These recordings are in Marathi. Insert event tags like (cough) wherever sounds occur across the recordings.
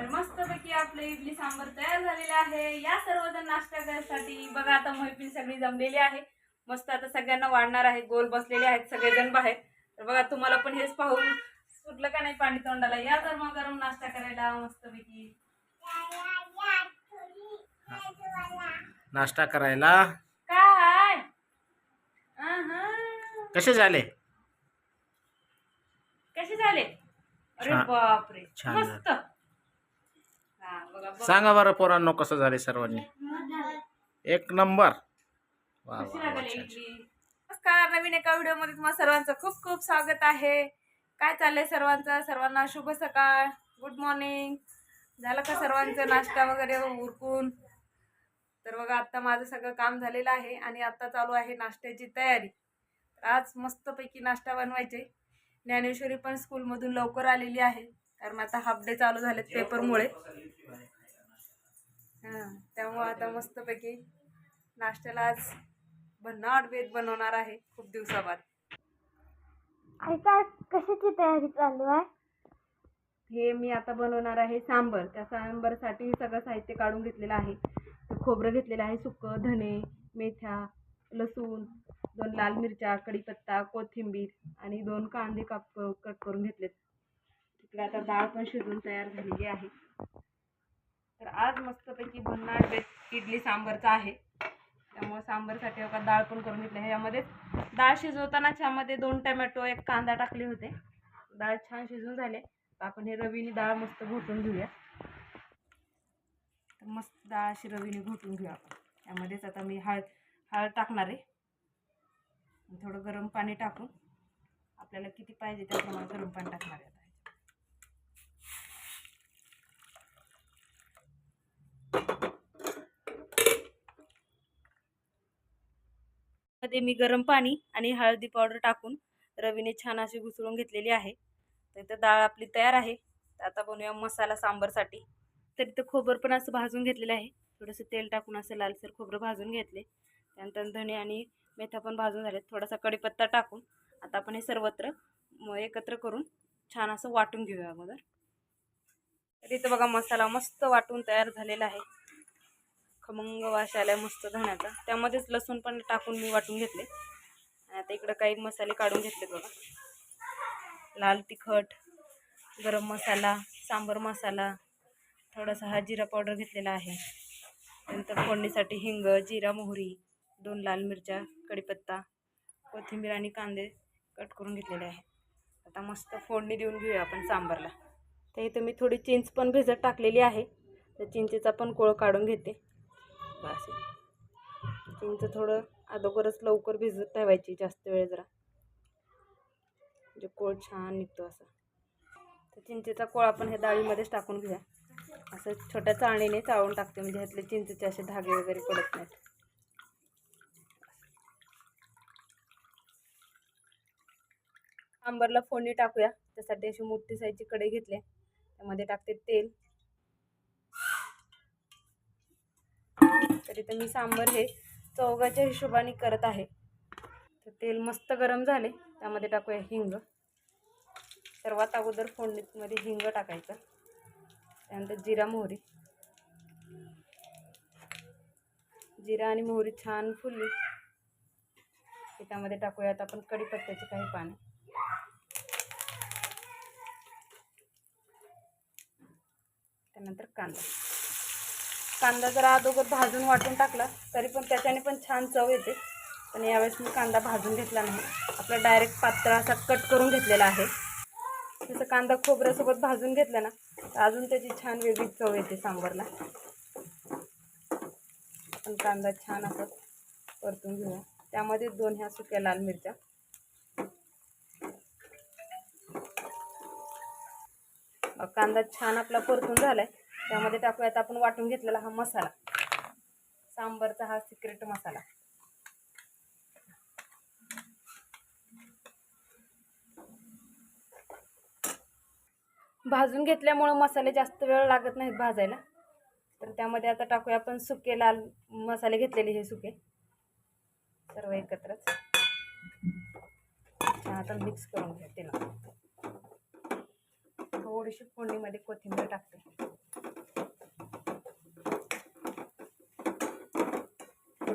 तर मस्तपैकी आपलं इडली सांबर तयार झालेलं आहे. या सर्वजण नाश्ता करण्यासाठी बघा आता मैफिल सगळी जमलेली आहे. मस्त आता सगळ्यांना वाढणार आहे. गोल बसलेले आहेत सगळेजण बाहेर. तर बघा तुम्हाला पण हेच पाहून सुटलं का नाही पाणी तोंडाला? या गरम गरम नाश्ता करायला मस्तपैकी. नाश्ता करायला. काय. कसे झाले? कसे झाले? अरे. बापरे. मस्त. सांगा बरं पोरांनो कसं झाले सर्वांनी? एक नंबर. वा वा कशी वा, लागली छान, इडली नमस्कार नवीन एका व्हिडिओमध्ये तुम्हाला सर्वांचं खूप खूप स्वागत आहे. काय चाललंय सर्वांचं? सर्वांना शुभ सकाळ. गुड मॉर्निंग झालं का सर्वांचं नाश्ता वगैरे उरकून? तर बघा आता माझं सगळं काम झालेलं आहे आणि आता चालू आहे नाश्त्याची तयारी. तर आज मस्तपैकी नाश्ता बनवायचे. ज्ञानेश्वरी पण स्कूलमधून लवकर आलेली आहे. कारण आता हाफ डे चालू झालेत पेपरमुळे हां त्यामुळं आता मस्तपैकी नाश्त्याला आज भन्नाट बेत बनवणार आहे खूप दिवसाबाद. कशाची तयारी चालू आहे? हे मी आता बनवणार आहे सांबर. त्या सांबरसाठी सगळं साहित्य काढून घेतलेलं आहे. ते खोबरं घेतलेलं आहे सुकं धने मेथ्या लसूण दोन लाल मिरच्या कढीपत्ता कोथिंबीर आणि दोन कांदे काप कट करून घेतलेत. तिकडे आता डाळ पण शिजून तयार झालेली आहे. तर आज मस्तपैकी भन्नाट बेत इडली सांबरचा आहे. त्यामुळे सांबरसाठी एका डाळ पण करून घेतली आहे. यामध्ये डाळ शिजवताना त्यामध्ये दोन टमॅटो एक कांदा टाकले होते. डाळ छान शिजून झाले. आपण हे रवीने डाळ मस्त घोटून घेऊया. तर मस्त डाळ अशी रवीने घोटून घेऊया आपण. त्यामध्येच आता मी हळद हळद टाकणार आहे. थोडं गरम पाणी टाकून आपल्याला किती पाहिजे त्याप्रमाणे गरम पाणी टाकणार आहे. आता मी गरम पाणी आणि हळदी पावडर टाकून रवीने छान अशी घुसळून घेतलेली आहे. तर इथं डाळ आपली तयार आहे. आता बनवूया मसाला सांबरसाठी. तर इथं खोबर पण असं भाजून घेतलेलं आहे. थोडंसं तेल टाकून असं लालसर खोबरं भाजून घेतले. त्यानंतर धणे आणि मेथा पण भाजून झालेत. थोडासा कढीपत्ता टाकून आता आपण हे सर्वत्र एकत्र करून छान असं वाटून घेऊया अगोदर. तर इथं बघा मसाला मस्त वाटून तयार झालेला आहे. खमंग वास आलाय मस्त धण्याचा. त्यामध्येच लसूण पण टाकून मी वाटून घेतले. आणि आता इकडं काही मसाले काढून घेतले बघा. लाल तिखट गरम मसाला सांबर मसाला थोडासा हा जिरा पावडर घेतलेला आहे. नंतर फोडणीसाठी हिंग जिरा मोहरी दोन लाल मिरच्या कढीपत्ता कोथिंबीर आणि कांदे कट करून घेतलेले आहे. आता मस्त फोडणी देऊन घेऊया आपण सांबारला. तर इथं मी थोडी चिंच पण भिजत टाकलेली आहे. तर चिंचेचा पण कोळ काढून घेते. बस चिंच थोडं अगोदरच लवकर भिजत ठेवायची जास्त वेळ जरा. म्हणजे कोळ छान निघतो असा. तर चिंचेचा कोळ आपण ह्या डाळीमध्येच टाकून घेऊया. असं छोट्या चाळणीने चाळून टाकते. म्हणजे ह्यातले चिंचेचे असे धागे वगैरे पडत नाहीत. आंबरला फोडणी टाकूया. त्यासाठी अशी मोठी साईजची कढई घेतली आहे. त्यामध्ये टाकते तेल. तर इथं मी सांबर हे चौघाच्या हिशोबाने करत आहे. तर तेल मस्त गरम झाले. त्यामध्ये टाकूया हिंग. सर्वात अगोदर फोडणीमध्ये हिंग टाकायचं. त्यानंतर जिरा मोहरी. जिरा आणि मोहरी छान फुलली. की त्यामध्ये टाकूयात आपण कढीपत्त्याचे काही पाने. त्यानंतर कांदा. कांदा जरा अगोदर भाजून वाटून टाकला तरी पण त्याच्याने पण छान चव येते. पण यावेळेस मी कांदा भाजून घेतला नाही. आपला डायरेक्ट पात्र असा कट करून घेतलेला आहे. तसं कांदा खोबऱ्यासोबत भाजून घेतला ना तर अजून त्याची छान वेगळी चव येते सांबारला. आपण कांदा छान असं परतून घेऊया. त्यामध्ये दोन ह्या सुक्या लाल मिरच्या. कांदा छान आपला परतून झालाय. त्यामध्ये टाकूयात आपण वाटून घेतलेला हा मसाला. सांबरचा हा सिक्रेट मसाला. भाजून घेतल्यामुळं मसाले जास्त वेळ लागत नाहीत भाजायला. तर त्यामध्ये आता टाकूया आपण सुके लाल मसाले घेतलेले हे सुके. सर्व एकत्रच. आता मिक्स करून घ्या तेला थोडीशी फोडणीमध्ये कोथिंबीर टाकते.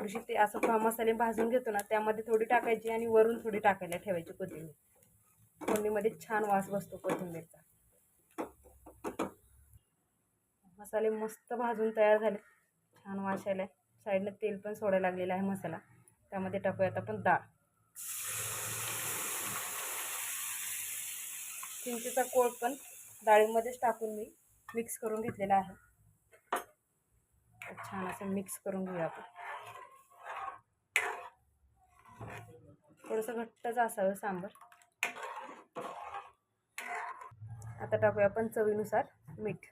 थोडीशी ते असं मसाले भाजून घेतो ना त्यामध्ये थोडी टाकायची आणि वरून थोडी टाकायला ठेवायची कोथिंबीर. फोडणीमध्ये छान वास बसतो कोथिंबीरचा. मसाले मस्त भाजून तयार झाले. छान वास यायला. साईडनं तेल पण सोडायला लागलेलं आहे मसाला. त्यामध्ये टाकूयात आपण डाळ. चिंचेचा कोळ पण डाळीमध्येच टाकून मी मिक्स करून घेतलेला आहे. छान असं मिक्स करून घेऊया आपण. थोडंसं घट्टच असावं सांबार. आता टाकूया आपण चवीनुसार मीठ.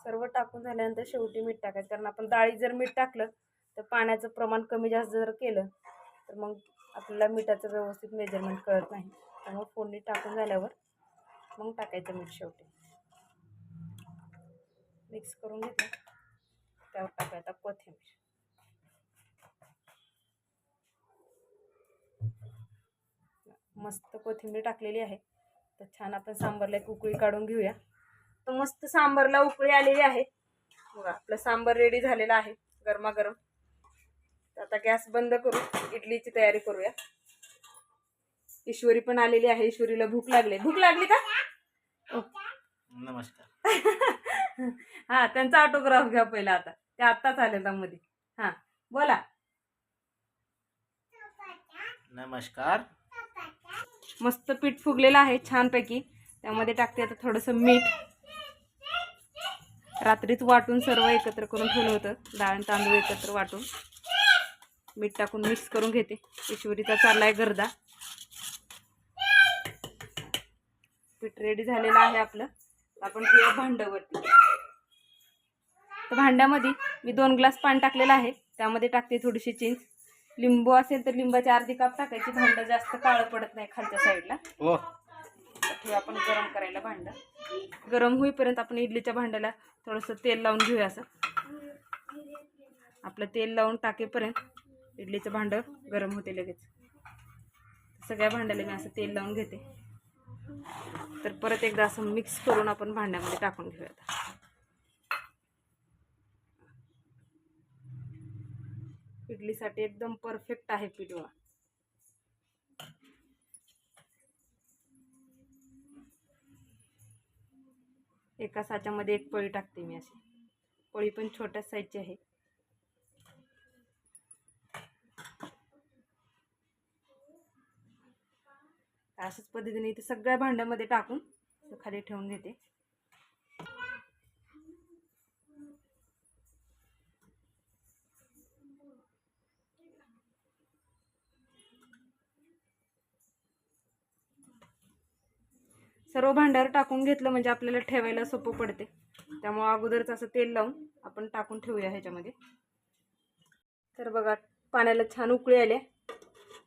सर्व टाकून झाल्यानंतर शेवटी मीठ टाकायचं. कारण आपण डाळीत जर मीठ टाकलं तर पाण्याचं प्रमाण कमी जास्त जर केलं तर मग आपल्याला मिठाचं व्यवस्थित मेजरमेंट कळत नाही. त्यामुळे फोडणी टाकून झाल्यावर मग टाकायचं मीठ शेवटी. मिक्स करून घेतलं. त्यावर टाकायचं कोथिंबीर. मस्त कोथिंबीर टाकलेली आहे. तर छान आपण सांबारला एक उकळी काढून घेऊया. तर मस्त सांबारला उकळी आलेली आहे. बघा आपलं सांबार रेडी झालेलं आहे गरमागरम. आता गॅस बंद करू इडलीची तयारी करूया. ईश्वरी पण आलेली आहे ईश्वरीला भूक लागली. भूक लागली का. नमस्कार. (laughs) हा त्यांचा ऑटोग्राफ घ्या पहिला आता. ते आत्ताच आले मध्ये. हा बोला. नमस्कार. मस्त पीठ फुगलेलं आहे छानपैकी. त्यामध्ये टाकते आता थोडंसं मीठ. रात्रीच वाटून सर्व एकत्र करून ठेवलं होतं. डाळ आणि तांदूळ एकत्र वाटून. मीठ टाकून मिक्स करून घेते. ईश्वरीचा आहे गर्दा. पीठ रेडी झालेलं आहे आपलं. आपण ठेवू भांड्यावरती तर भांड्यामध्ये मी दोन ग्लास पाणी टाकलेलं आहे. त्यामध्ये टाकते थोडीशी चिंच. लिंबू असेल तर लिंबाचे अर्धी काप टाकायची. भांडं जास्त काळं पडत नाही खालच्या साईडला. हो. ठेवू आपण गरम करायला भांडं. गरम होईपर्यंत आपण इडलीच्या भांड्याला थोडंसं तेल लावून घेऊया असं. आपलं तेल लावून टाकेपर्यंत इडलीचं भांडं गरम होते लगेच. सगळ्या भांड्याला मी असं तेल लावून घेते. तर परत एकदा असं मिक्स करून आपण भांड्यामध्ये टाकून घेऊयात इडलीसाठी एकदम परफेक्ट आहे पिठवा एका साच्यामध्ये एक पोळी टाकते मी अशी. पोळी पण छोट्या साईजची आहे. अशाच पद्धतीने इथे सगळ्या भांड्यामध्ये टाकून खाली ठेवून घेते. सर्व भांड्यावर टाकून घेतलं म्हणजे आपल्याला ठेवायला सोपं पडते. त्यामुळं अगोदरच असं तेल लावून आपण टाकून ठेवूया ह्याच्यामध्ये. तर बघा पाण्याला छान उकळी आल्या.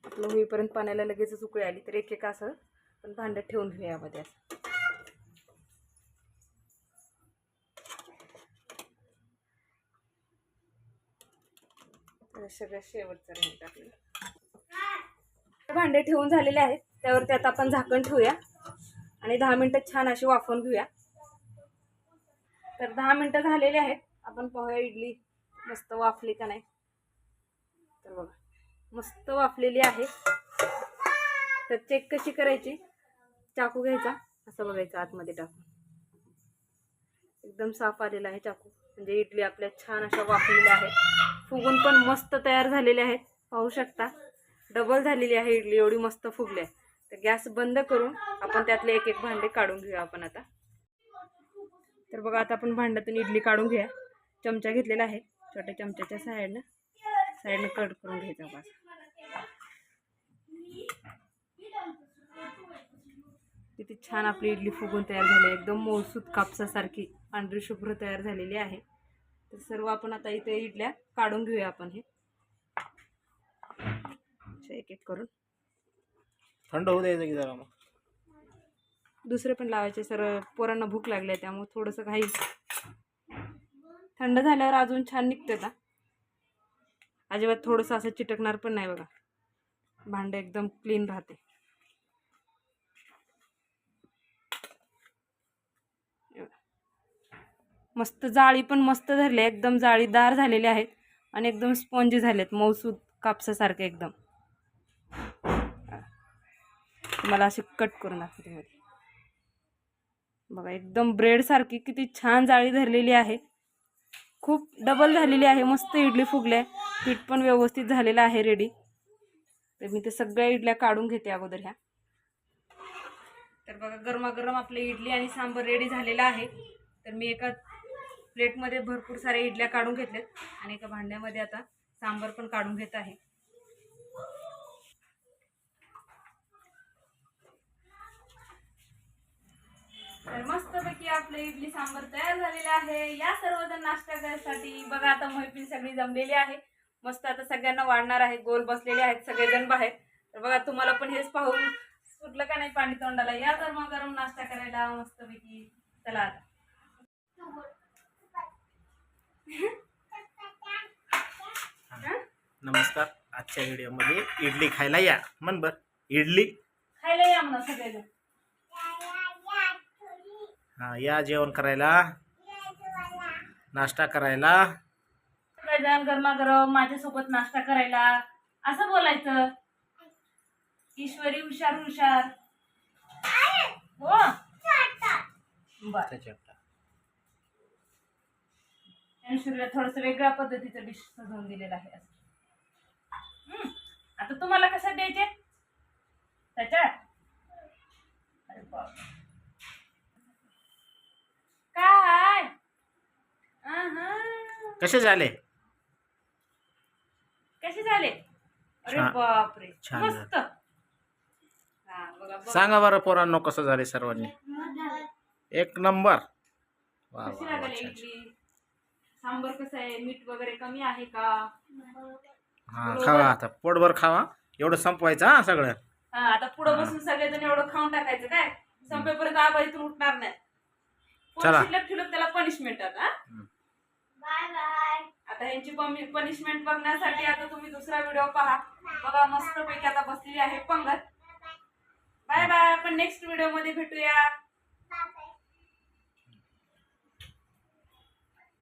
आपलं होईपर्यंत पाण्याला लगेचच उकळी आली तर एक एक असं आपण भांडं ठेवून घेऊया यामध्ये असं. सगळ्या शेवटचा शेवटचं राहील टाकलेलं भांडे ठेवून झालेले आहेत त्यावरती आता आपण झाकण ठेवूया. आणि दहा मिनटं छान अशी वाफवून घेऊया. तर दहा मिनटं झालेली आहेत. आपण पाहूया इडली मस्त वाफली का नाही. तर बघा मस्त वाफलेली आहे. तर चेक कशी करायची? चाकू घ्यायचा. असं बघायचं आतमध्ये टाकून. एकदम साफ आलेला आहे चाकू. म्हणजे इडली आपल्या छान अशा वाफलेल्या आहेत. फुगून पण मस्त तयार झालेल्या आहेत. पाहू शकता. डबल झालेली आहे इडली. एवढी मस्त फुगली आहे तर गॅस बंद करून आपण त्यातले एक एक भांडे काढून घेऊया आपण आता. तर बघा आता आपण भांड्यातून इडली काढून घेऊया. चमचा घेतलेला आहे छोट्या चमच्याच्या साईडनं. साईडनं कट करून घ्यायचा बस. किती छान आपली इडली फुगून तयार झाली आहे. एकदम मौसूद कापसासारखी पांढरी शुभ्र तयार झालेली आहे. तर सर्व आपण आता इथे इडल्या काढून घेऊया आपण हे. एक एक करून. थंड होऊ द्यायचं की जरा मग? दुसरे पण लावायचे सर पोरांना भूक लागली आहे त्यामुळे थोडंसं काही थंड झाल्यावर अजून छान निघतं का अजिबात थोडंसं असं चिटकणार पण नाही बघा. भांडं एकदम क्लीन राहते. मस्त जाळी पण मस्त धरली आहे एकदम जाळीदार झालेले आहेत आणि एकदम स्पॉन्जी झालेत मऊसूद कापसासारखे एकदम. तुम्हाला असे कट करून दाखवते मध्ये बघा एकदम ब्रेडसारखी किती छान जाळी धरलेली आहे. खूप डबल झालेली आहे मस्त इडली फुगल्या. पीठ पण व्यवस्थित झालेलं आहे रेडी तर मी ते सगळ्या इडल्या काढून घेते अगोदर ह्या. तर बघा गरमागरम आपले इडली आणि सांबर रेडी झालेला आहे. तर मी एका प्लेटमध्ये भरपूर साऱ्या इडल्या काढून घेतल्यात. आणि एका भांड्यामध्ये आता सांबर पण काढून घेत आहे. तर मस्तपैकी आपले इडली सांबर तयार झालेले आहे. या सर्वजण नाश्ता करण्यासाठी बघा आता मैफिल सगळी जमलेली आहे. मस्त आता सगळ्यांना वाढणार आहे. गोल बसलेले आहेत सगळेजण बाहेर. तर बघा तुम्हाला पण हेच पाहून सुटलं का नाही पाणी तोंडाला? या गरमा गरम नाश्ता करायला मस्तपैकी चला आता? नमस्कार. आजच्या व्हिडिओमध्ये इडली खायला या. मन बर. इडली. खायला या म्हणा सगळेजण. हा या जेवण करायला. नाश्ता करायला. सगळेजण गरमागरम माझ्यासोबत नाश्ता करायला. असं बोलायचं. ईश्वरी हुशार हुशार. हो. बर. ईश्वरीला थोडस वेगळ्या पद्धतीचं डिश सजवून दिलेलं आहे. असं. आता तुम्हाला कशा द्यायचे? त्याच्यात? अरे बापरे. काय. कसे झाले? कसे झाले? अरे छान. बापरे छान मस्त. हा बघा बघा. सांगा बरं पोरांनो कसं झाले सर्वांनी? एक नंबर. वा कशी वा वा लागली छान, छान. इडली? सांबर कसं आहे? मीठ वगैरे कमी आहे का? हा खावा आता. पोटभर खावा. एवढं संपवायचं हा सगळं. हा आता पुढे. बसून सगळेजण एवढं खाऊन टाकायचं काय? संपेपर्यंत आबा इथून उठणार नाही. चला. शिल्लक ठेवलं त्याला पनिशमेंट आता. बाय बाय आता ह्यांची पनिशमेंट बघण्यासाठी आता तुम्ही दुसरा व्हिडिओ पहा. बघा मस्त पैकी आता बसलेली आहे पंगत. बाय बाय आपण नेक्स्ट व्हिडिओमध्ये भेटूया.